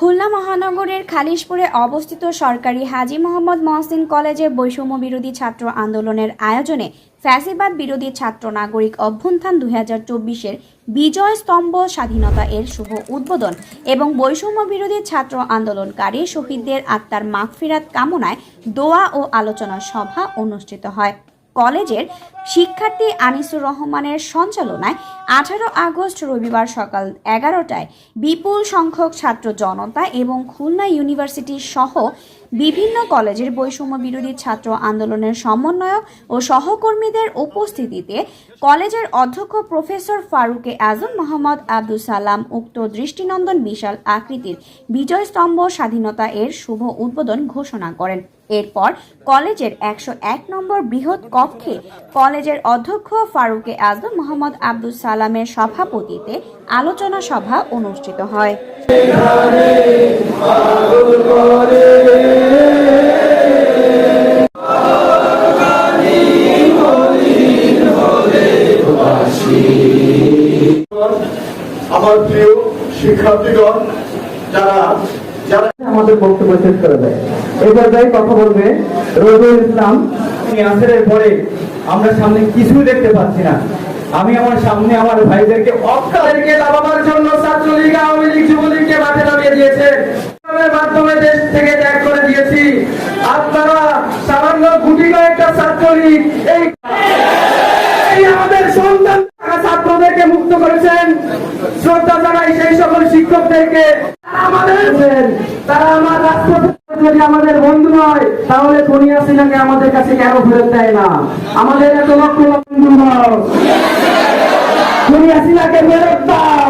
খুলনা মহানগরের খালিশপুরে অবস্থিত সরকারি হাজি মোহাম্মদ মহসিন কলেজে বৈষম্য বিরোধী ছাত্র আন্দোলনের আয়োজনে ফ্যাসিবাদ বিরোধী ছাত্র নাগরিক অভ্যুত্থান দুই হাজার চব্বিশের বিজয় স্তম্ভ স্বাধীনতা এর শুভ উদ্বোধন এবং বৈষম্য বিরোধী ছাত্র আন্দোলনকারী শহীদদের আত্মার মাগফিরাত কামনায় দোয়া ও আলোচনা সভা অনুষ্ঠিত হয়। কলেজের শিক্ষার্থী আনিসুর রহমানের সঞ্চালনায় আঠারো আগস্ট রবিবার সকাল এগারোটায় বিপুল সংখ্যক ছাত্র জনতা এবং খুলনা ইউনিভার্সিটি সহ বিভিন্ন কলেজের বৈষম্য বিরোধী ছাত্র আন্দোলনের সমন্বয়ক ও সহকর্মীদের উপস্থিতিতে কলেজের অধ্যক্ষ প্রফেসর ফারুকে আজম মোহাম্মদ আব্দুল সালাম উক্ত দৃষ্টিনন্দন বিশাল আকৃতির বিজয় স্তম্ভ স্বাধীনতা এর শুভ উদ্বোধন ঘোষণা করেন। এরপর কলেজের একশো এক নম্বর বৃহৎ কক্ষে কলেজের অধ্যক্ষ ফারুকে আজম মোহাম্মদ আব্দুল সালামের সভাপতিতে আলোচনা সভা অনুষ্ঠিত হয়। আমার প্রিয় শিক্ষার্থীগণ, যারা যারা আমাদের বক্তব্য শেষ করে দেয়। এই পর্যায়ে কথা বলবে রবিউল ইসলাম। আসরের পরে আমরা সামনে কিছুই দেখতে পাচ্ছি না। আমি আমার সামনে আমার ভাইদেরকে অক্কাদেরকে দাবাবার জন্য ছাত্রলীগ আওয়ামী লীগ যুবলীগকে মাঠে নামিয়ে দিয়েছে। মাধ্যমে দেশ থেকে ত্যাগ করে দিয়েছি। আপনারা সামান্য গুটি কয়েকটা ছাত্রলীগ এই আমাদের সন্তান তারা মুক্ত করেছেন। শ্রদ্ধা জানাই সেই সকল শিক্ষকদেরকে। আমাদের তারা আমার যদি আমাদের বন্ধু নয় তাহলে দুনিয়া সিনাকে আমাদের কাছে কেন ফেরত দেয় না? আমাদের এত লক্ষ বন্ধু। নয় দুনিয়া সিনাকে ফেরত দাও।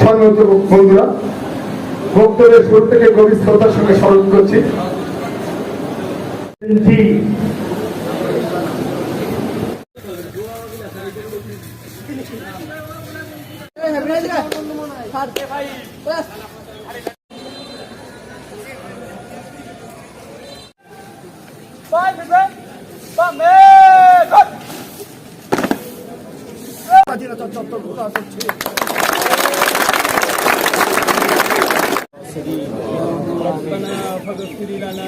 সম্মানিত বন্ধুরা বক্তব্যের শুরু থেকে গভীর শ্রদ্ধার সঙ্গে স্মরণ করছি। চত্বর ঘোষণা করছে मदत केली आणि